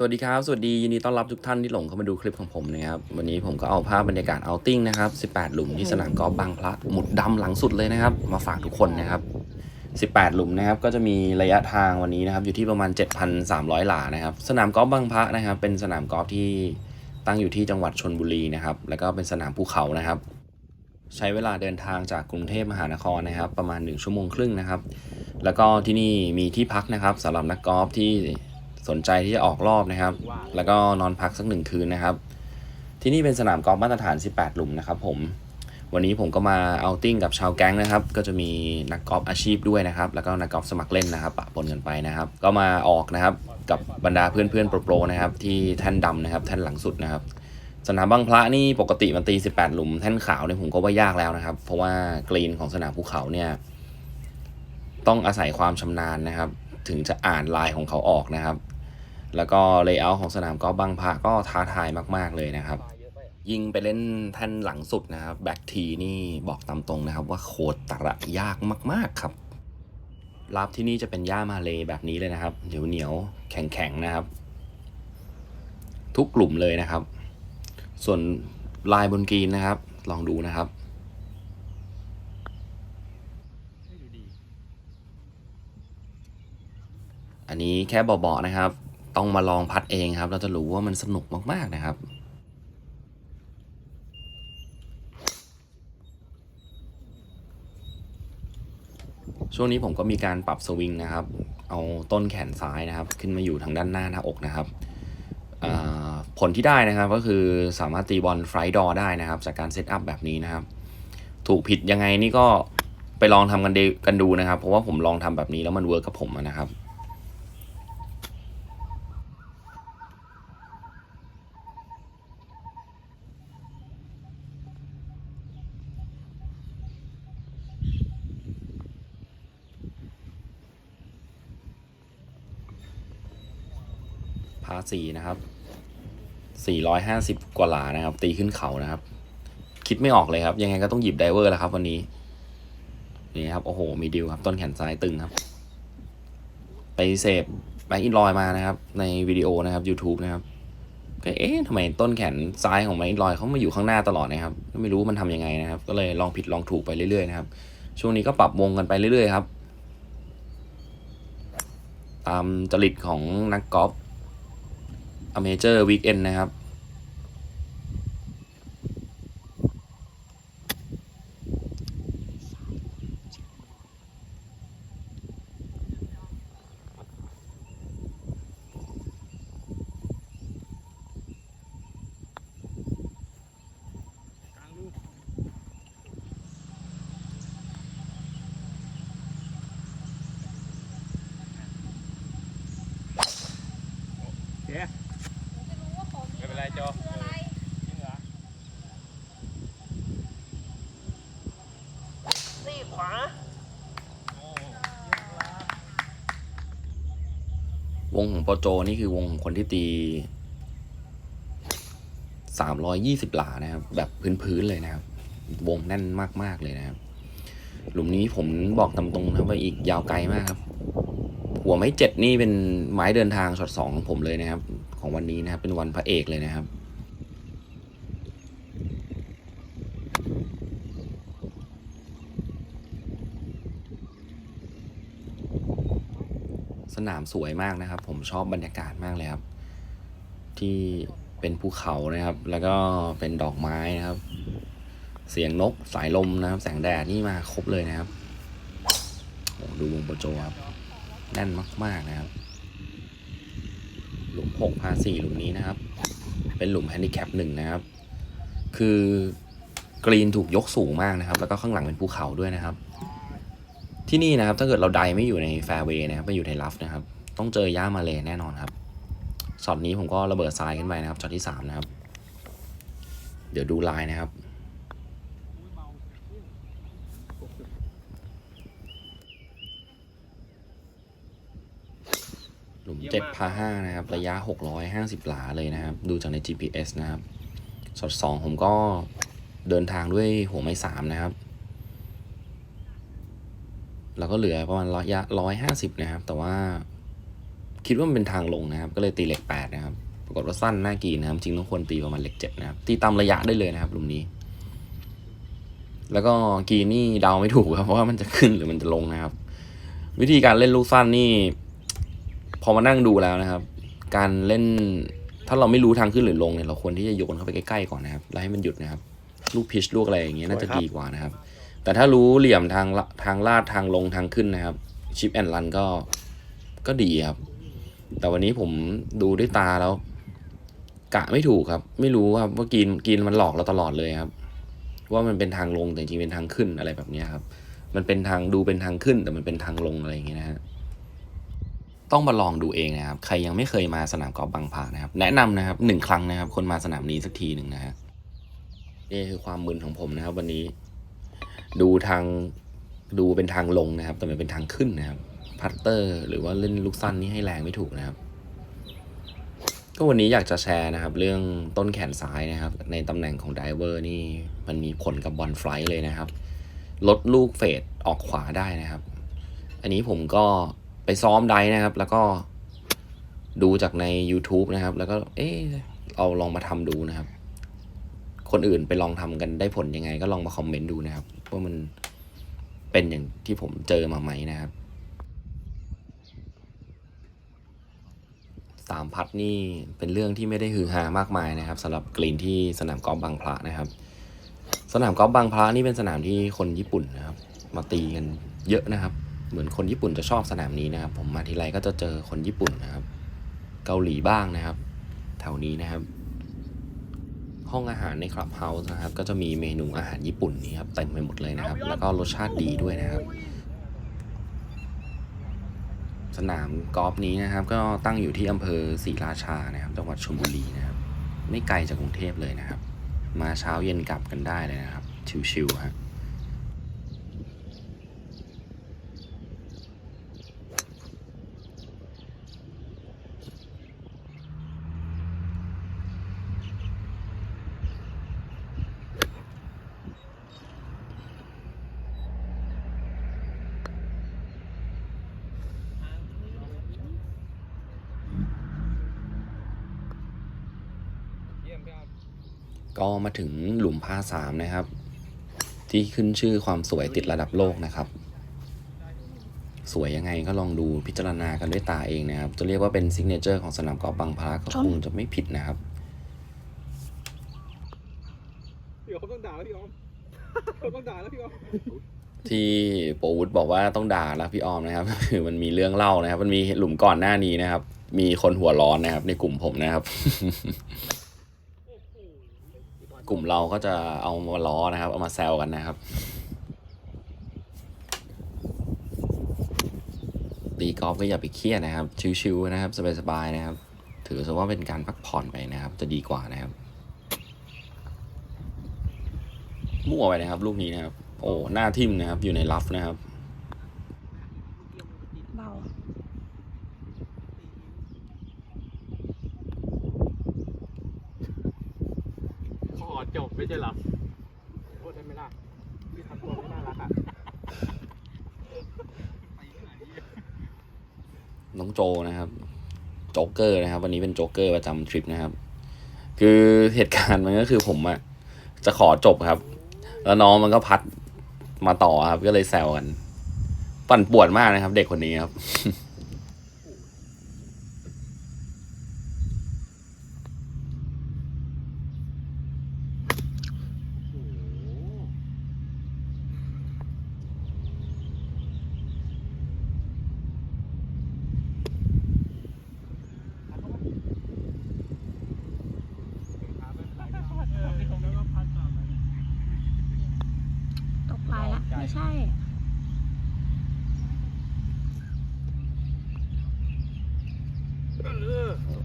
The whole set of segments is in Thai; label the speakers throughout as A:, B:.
A: สวัสดีครับ สวัสดียินดีต้อนรับทุกท่านที่หลงเข้ามาดูคลิปของผมนะครับ วันนี้ผมก็เอาภาพบรรยากาศเอาติ้งนะครับ 18 หลุมที่สนามกอล์ฟบางพลัดหมุดดำหลังสุดเลยนะครับ มาฝากทุกคนนะครับ 18 หลุมนะครับ ก็จะมีระยะทางวันนี้นะครับ อยู่ที่ประมาณ 7,300 หลานะครับ สนามกอล์ฟบางพระนะครับ เป็นสนามกอล์ฟที่ตั้งอยู่ที่จังหวัดชนบุรีนะครับ แล้วก็เป็นสนามภูเขานะครับ ใช้เวลาเดินทางจากกรุงเทพมหานครนะครับ ประมาณ 1 ชั่วโมงครึ่งนะครับ แล้วก็ที่นี่มีที่พักนะครับสำหรับนักกอล์ฟที่ สนใจที่จะออกรอบนะครับ แล้วก็นอนพักสักหนึ่งคืนนะครับ ที่นี่เป็นสนามกอล์ฟมาตรฐาน 18 หลุมนะครับผม วันนี้ผมก็มาเอาติ้งกับชาวแก๊งนะครับ ก็จะมีนักกอล์ฟอาชีพด้วยนะครับ แล้วก็นักกอล์ฟสมัครเล่นนะครับปะปนกันไปนะครับ ก็มาออกนะครับกับบรรดาเพื่อนๆโปรๆนะครับ ที่แท่นดำนะครับ แท่นหลังสุดนะครับ สนามบางพระนี่ปกติมันตี 18 หลุม แท่นขาวเนี่ยผมก็ว่ายากแล้วนะครับ เพราะว่ากรีนของสนามภูเขาเนี่ยต้องอาศัยความชำนาญนะครับ ถึงจะอ่านลายของเขาออกนะครับ แล้วก็เลเยอร์ของสนามกอล์ฟบางพระก็ท้าทายมาก ๆ เลยนะครับ ยิงไปเล่นแท่นหลังสุดนะครับแบ็กทีนี่บอกตามตรงนะครับ ว่าโคตรตระยากมาก ๆ ครับรับที่นี่จะเป็นหญ้ามาเลยแบบนี้เลยนะครับเหนียวเหนียวแข็งแข็งนะครับ ทุกกลุ่มเลยนะครับ ส่วนลายบนกรีนนะครับ ลองดูนะครับอันนี้แค่เบาๆนะครับ ต้องมาลองพัดเองครับ เราจะรู้ว่ามันสนุกมาก ๆ นะครับช่วงนี้ผมก็มีการปรับสวิงนะครับ เอาต้นแขนซ้ายนะครับ ขึ้นมาอยู่ทางด้านหน้าหน้าอกนะครับ ผลที่ได้นะครับก็คือสามารถตีบอลไฟดอได้นะครับ จากการเซตอัพแบบนี้นะครับ ถูกผิดยังไงนี่ก็ไปลองทำกันดกันดูนะครับ เพราะว่าผมลองทำแบบนี้แล้วมันเวิร์กกับผมนะครับ พาสี่นะครับสี่ร้อยห้าสิบกว่าหลานะครับ ตีขึ้นเขานะครับ คิดไม่ออกเลยครับ ยังไงก็ต้องหยิบไดเวอร์แล้วครับ วันนี้นี่ครับโอ้โห มีดิวครับ ต้นแขนซ้ายตึงครับ ไปเสพแบงค์อินลอยมานะครับ ในวิดีโอนะครับ YouTube นะครับก็เอ๊ะทำไมต้นแขนซ้ายของแบงค์อินลอยเขามาอยู่ข้างหน้าตลอดนะครับก็ไม่รู้มันทำยังไงนะครับ ก็เลยลองผิดลองถูกไปเรื่อยๆนะครับ ช่วงนี้ก็ปรับวงกันไปเรื่อยๆครับ ตามจริตของนักกอล์ฟ อเมเจอร์วีคเอนนะครับ
B: เดี๋ยวไม่เป็นไรโจอ
C: นี่ขวา
A: วงของโปรโจนี่คือวงของคนที่ตีสามร้อยยี่สิบหลานะครับ แบบพื้นๆเลยนะครับ วงแน่นมากๆเลยนะครับ หลุมนี้ผมบอกตามตรงนะว่าอีกยาวไกลมากครับ หัวไม้เจ็ดนี่เป็นไม้เดินทางช็อตสองของผมเลยนะครับ ของวันนี้นะครับ เป็นวันพระเอกเลยนะครับ สนามสวยมากนะครับ ผมชอบบรรยากาศมากเลยครับ ที่เป็นภูเขานะครับ แล้วก็เป็นดอกไม้นะครับ เสียงนกสายลมนะครับ แสงแดดนี่มาครบเลยนะครับโอ้ดูวงโปรโจครับแน่นมาก ๆ นะครับ หลุมหกพาสี่หลุมนี้นะครับ เป็นหลุมแฮนดิแคปหนึ่งนะครับ คือกรีนถูกยกสูงมากนะครับ แล้วก็ข้างหลังเป็นภูเขาด้วยนะครับ ที่นี่นะครับถ้าเกิดเราไดไม่อยู่ในแฟร์เวย์นะครับไม่อยู่ในลัฟนะครับ ต้องเจอย่ามาเลยแน่นอนครับช็อตนี้ผมก็ระเบิดทรายขึ้นไปนะครับช็อตที่สามนะครับ เดี๋ยวดูลายนะครับ หลุมเจ็ดพาห้านะครับ ระยะหกร้อยห้าสิบหลาเลยนะครับ ดูจากใน GPS นะครับช็อตสองผมก็เดินทางด้วยหัวไม้สามนะครับ แล้วก็เหลือประมาณระยะร้อยห้าสิบนะครับ แต่ว่าคิดว่ามันเป็นทางลงนะครับ ก็เลยตีเหล็กแปดนะครับ ปรากฏว่าสั้นหน้ากีนะครับ จริงต้องควรตีประมาณเหล็กเจ็ดนะครับ ตีตามระยะได้เลยนะครับหลุมนี้ แล้วก็กีนี่เดาไม่ถูกครับ เพราะว่ามันจะขึ้นหรือมันจะลงนะครับ วิธีการเล่นลูกสั้นนี่ พอมานั่งดูแล้วนะครับ การเล่นถ้าเราไม่รู้ทางขึ้นหรือลงเนี่ยเราควรที่จะโยนเข้าไปใกล้ๆก่อนนะครับแล้วให้มันหยุดนะครับ ลูกพิชลูกอะไรอย่างเงี้ยน่าจะดีกว่านะครับ แต่ถ้ารู้เหลี่ยมทางละทางลาดทางลงทางขึ้นนะครับชิปแอนด์รันก็ก็ดีครับ แต่วันนี้ผมดูด้วยตาแล้ว กะไม่ถูกครับ ไม่รู้ครับว่ากินกินมันหลอกเราตลอดเลยครับ ว่ามันเป็นทางลงแต่จริงๆเป็นทางขึ้นอะไรแบบเนี้ยครับ มันเป็นทางดูเป็นทางขึ้น แต่มันเป็นทางลงอะไรอย่างเงี้ยนะฮะ ต้องมาลองดูเองนะครับ ใครยังไม่เคยมาสนามกอล์ฟบางพานะครับ แนะนำนะครับหนึ่งครั้งนะครับ คนมาสนามนี้สักทีหนึ่งนะฮะนี่คือความมึนของผมนะครับ วันนี้ ดูทางดูเป็นทางลงนะครับ แต่มันเป็นทางขึ้นนะครับ พัตเตอร์ หรือว่าเล่นลูกสั้นนี่ให้แรงไม่ถูกนะครับ ก็วันนี้อยากจะแชร์นะครับ เรื่องต้นแขนซ้ายนะครับ ในตำแหน่งของไดเวอร์นี่มันมีผลกับบอลไฟล์เลยนะครับ ลดลูกเฟดออกขวาได้นะครับ อันนี้ผมก็ ไปซ้อมไดนะครับ แล้วก็ดูจากใน YouTube นะครับ แล้วก็ เออเอาลองมาทำดูนะครับ คนอื่นไปลองทำกันได้ผลยังไง ก็ลองมาคอมเมนต์ดูนะครับว่ามันเป็นอย่างที่ผมเจอมาไหมนะครับสามพัดนี่เป็นเรื่องที่ไม่ได้ฮือฮามากมายนะครับสำหรับกรีนที่สนามกอล์ฟบางพระนะครับ สนามกอล์ฟบางพระนี่เป็นสนามที่คนญี่ปุ่นนะครับ มาตีกันเยอะนะครับ เหมือนคนญี่ปุ่นจะชอบสนามนี้นะครับ ผมมาทีไรก็จะเจอคนญี่ปุ่นนะครับ เกาหลีบ้างนะครับ แถวนี้นะครับ ห้องอาหารในคลับเฮาส์นะครับ ก็จะมีเมนูอาหารญี่ปุ่นนี่ครับเต็มไปหมดเลยนะครับ แล้วก็รสชาติดีด้วยนะครับ สนามกอล์ฟนี้นะครับ ก็ตั้งอยู่ที่อำเภอศรีราชานะครับ จังหวัดชลบุรีนะครับ ไม่ไกลจากกรุงเทพเลยนะครับ มาเช้าเย็นกลับกันได้เลยนะครับ ชิวๆฮะ
C: เก็
A: มาถึงหลุมพาสามนะครับ ที่ขึ้นชื่อความสวยติดระดับโลกนะครับ สวยยังไงก็ลองดูพิจารณากันด้วยตาเองนะครับ จะเรียกว่าเป็นซิกเนเจอร์ของสนามกอล์ฟบางพลาก็คงจะไม่ผิดนะครับ
C: พี่ออมต้องด่าแล้วพี่ออมเขาต้องด่าแล้วพี่ออม
A: ที่โปรวุฒบอกว่าต้องด่าแล้วพี่ออมนะครับคือมันมีเรื่องเล่านะครับ มันมีหลุมก่อนหน้านี้นะครับ มีคนหัวร้อนนะครับ ในกลุ่มผมนะครับ กลุ่มเราก็จะเอามาล้อนะครับ เอามาแซวกันนะครับ ตีกอล์ฟก็อย่าไปเครียดนะครับ ชิวๆนะครับ สบายๆนะครับ ถือซะว่าเป็นการพักผ่อนไปนะครับ จะดีกว่านะครับ มั่วไปนะครับ ลูกนี้นะครับ โอ้หน้าทิมนะครับ อยู่ในลัฟนะครับา
C: ขอจบไม่ ใช่เหรอโทษได้ไหมล่ะพี่ทำตัวไม่น่ารักอะ
A: น้องโจนะครับโจ๊กเกอร์นะครับ วันนี้เป็นโจ๊กเกอร์ประจำทริปนะครับ คือเหตุการณ์มันก็คือผมอะจะขอจบครับ แล้วน้องมันก็พัดมาต่อครับ ก็เลยแซวกัน ปั่นป่วนมากนะครับ เด็กคนนี้ครับ
B: ตกปลายละไม่ใช่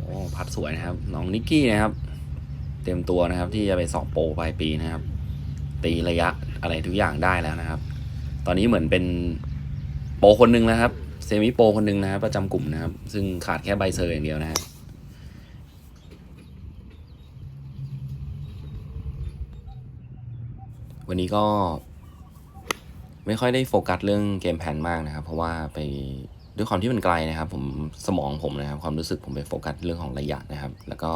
A: โอ้พัดส วยนะครับ น้องนิกกี้นะครับ เตรียมตัวนะครับ ที่จะไปสอบโปรปลายปีนะครับ ตีระยะอะไรทุกอย่างได้แล้วนะครับ ตอนนี้เหมือนเป็นโปรคนหนึ่งนะครับ เซมิโปรคนหนึ่งนะครับประจำกลุ่มนะครับ ซึ่งขาดแค่ใบเซอร์อย่างเดียวนะครับวันนี้ก็ไม่ค่อยได้โฟกัสเรื่องเกมแผนมากนะครับ เพราะว่าไป ด้วยความที่มันไกลนะครับ ผมสมองผมนะครับ ความรู้สึกผมไปโฟกัสเรื่องของระยะนะครับ แล้วก็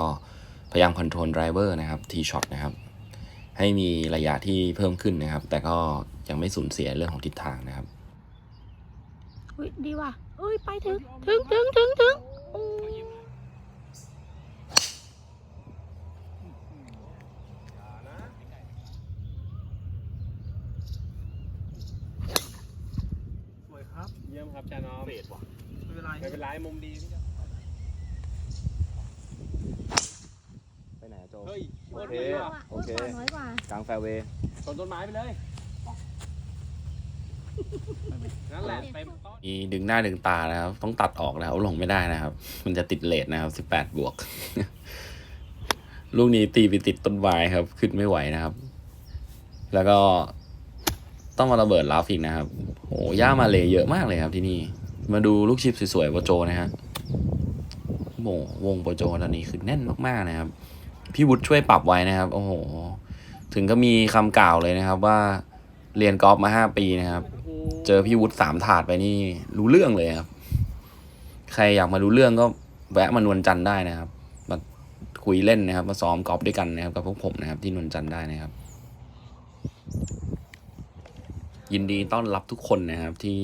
A: พยายามคอนโทรลไดรเวอร์นะครับทีช็อตนะครับ ให้มีระยะที่เพิ่มขึ้นนะครับ แต่ก็ยังไม่สูญเสียเรื่องของทิศทางนะครับ
B: อุ้ยดีว่ะเอ้ยไปถึงถึงถึงถึงถึงโอ้ย
C: สวยครับ
D: เยี่ยมครับจานอม
C: เฟ ดว่ะไม่เป็นไร
D: ไม่เป็นไรมุมดีพี่จ้า
A: ไปไหนโจ
D: เฮ้ย
A: โอเคโอเค
B: น้อยกว่า
A: กลางแฟร์เวย์
D: ชนต้นไม้ไปเลย นั่นแหละเต็มต้น
A: มีดึงหน้าดึงตานะครับ ต้องตัดออกนะครับเอาลงไม่ได้นะครับ มันจะติดเลทนะครับ18บวก ลูกนี้ตีไปติดต้นไม้ครับ ขึ้นไม่ไหวนะครับ แล้วก็ต้องมาระเบิดลาฟอีกนะครับโอ้ย่ามาเลยเยอะมากเลยครับที่นี่ มาดูลูกชิปสวยๆโปรโจนะฮะโหวงโปรโจตอนนี้คือแน่นมากๆนะครับ พี่วุฒิช่วยปรับไว้นะครับ โอ้โห ถึงก็มีคำกล่าวเลยนะครับ ว่าเรียนกอล์ฟมาห้าปีนะครับ เจอพี่วุฒิสามถาดไปนี่รู้เรื่องเลยครับ ใครอยากมารู้เรื่องก็แวะมานวลจันทร์ได้นะครับ มาคุยเล่นนะครับ มาซ้อมกอล์ฟด้วยกันนะครับกับพวกผมนะครับ ที่นวลจันทร์ได้นะครับ ยินดีต้อนรับทุกคนนะครับ ที่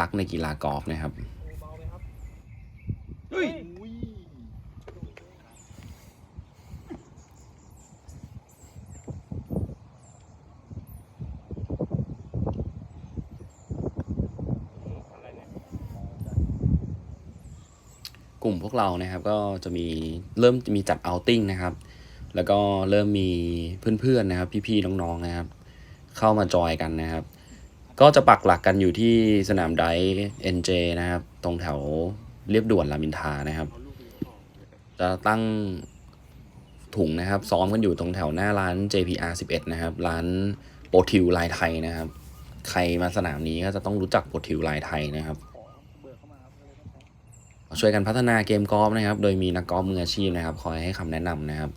A: รักในกีฬากอล์ฟนะครับ
C: เฮ้ย
A: กลุ่มพวกเรานะครับก็จะมีเริ่มมีจัดเอาติ้งนะครับ แล้วก็เริ่มมีเพื่อนๆนะครับ พี่ๆน้องๆนะครับ เข้ามาจอยกันนะครับ ก็จะปักหลักกันอยู่ที่สนามไดเอ็นเจนะครับ ตรงแถวเรียบด่วนรามอินทานะครับ จะตั้งถุงนะครับ ซ้อมกันอยู่ตรงแถวหน้าร้าน JPR 11 นะครับ ร้านโปรทิวลายไทยนะครับ ใครมาสนามนี้ก็จะต้องรู้จักโปรทิวลายไทยนะครับช่วยกันพัฒนาเกมกอล์ฟนะครับ โดยมีนักกอล์ฟมืออาชีพนะครับ คอยให้คำแนะนำนะครับ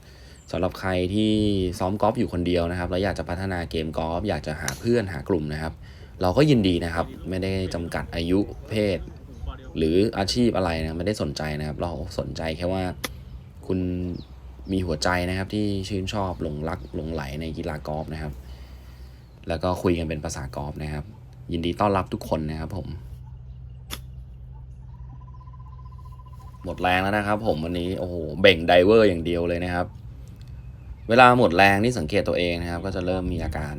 A: สำหรับใครที่ซ้อมกอล์ฟอยู่คนเดียวนะครับ แล้วอยากจะพัฒนาเกมกอล์ฟอยากจะหาเพื่อนหากลุ่มนะครับ เราก็ยินดีนะครับ ไม่ได้จำกัดอายุเพศ หรืออาชีพอะไรนะไม่ได้สนใจนะครับ เราสนใจแค่ว่าคุณมีหัวใจนะครับที่ชื่นชอบหลงรักหลงไหลในกีฬากอล์ฟนะครับ แล้วก็คุยกันเป็นภาษากอล์ฟนะครับ ยินดีต้อนรับทุกคนนะครับผม หมดแรงแล้วนะครับ ผมวันนี้โอ้โหเบ่งไดเวอร์อย่างเดียวเลยนะครับ เวลาหมดแรงนี่สังเกตตัวเองนะครับ ก็จะเริ่มมีอาการ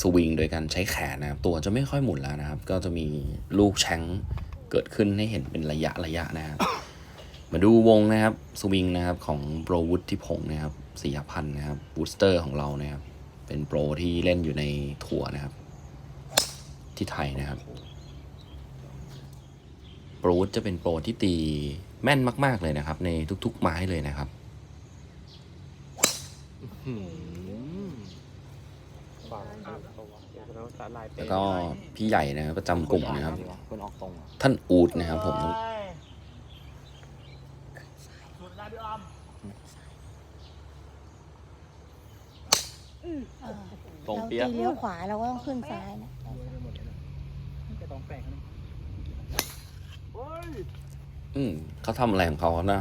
A: สวิงโดยการใช้แขนนะครับ ตัวจะไม่ค่อยหมุนแล้วนะครับ ก็จะมีลูกแชงเกิดขึ้นให้เห็นเป็นระยะระยะนะครับ มาดูวงนะครับสวิงนะครับของโปรวุฒิพงศ์นะครับสี่พันนะครับบูสเตอร์ของเรานะครับ เป็นโปรที่เล่นอยู่ในทัวร์นะครับ ที่ไทยนะครับโปรวุฒิจะเป็นโปรที่ตีแม่นมาก ๆเลยนะครับ ในทุก ๆ ไม้เลยนะครับา
D: กครับตัวเดี๋ยวเราสาลายเป็น
A: แล้วก็พี่ใหญ่นะครับประจำกลุ่มนะครับ
D: เพื่อนออกตรง
A: ท่านอูดนะครับ ผม
D: ตรง
B: เรา
D: เปียก
B: ตีเลี้ยวขวาเราก็ต้องขึ้นซ้ายนะ
C: จะต้องแปลงนะเฮ้ย
A: อืมเขาทำอะไรของเขานะ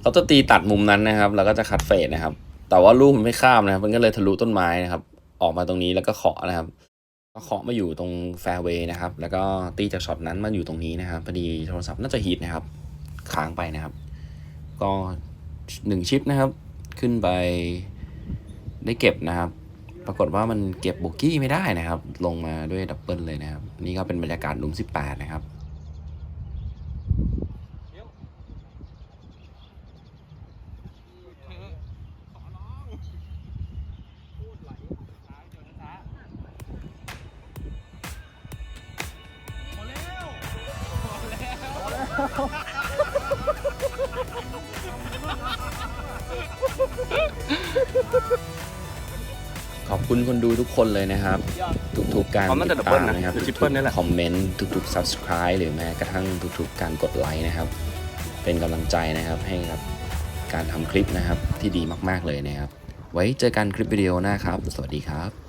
A: เขาจะตีตัดมุมนั้นนะครับ แล้วก็จะคัดเฟดนะครับ แต่ว่าลูกมันไม่ข้ามนะครับ มันก็เลยทะลุต้นไม้นะครับ ออกมาตรงนี้แล้วก็เคาะนะครับ ก็เคาะมาอยู่ตรงแฟร์เวย์นะครับ แล้วก็ตีจากช็อตนั้นมาอยู่ตรงนี้นะครับพอดีโทรศัพท์น่าจะฮีทนะครับค้างไปนะครับ ก็หนึ่งชิปนะครับ ขึ้นไปได้เก็บนะครับ ปรากฏว่ามันเก็บโบกี้ไม่ได้นะครับ ลงมาด้วยดับเบิลเลยนะครับ นี่ก็เป็นบรรยากาศหลุม 18 นะครับ ขอบคุณคนดูทุกคนเลยนะครับ ทุกๆการ
D: พร้อมตั้งแต่
A: ติด
D: ดับเบิ
A: ตา
D: ล
A: ม
D: นะ
A: นะครับ
D: หรือ
A: ทุ
D: ทริปเปิล
A: ก
D: นี่แหละ
A: ๆคอมเมนต์ทุกๆ subscribe หรือแม้กระทั่งทุกๆ การกดไลค์นะครับ เป็นกำลังใจนะครับให้กับการทำคลิปนะครับที่ดีมากๆเลยนะครับ ไว้เจอกันคลิปวิดีโอหน้าครับ สวัสดีครับ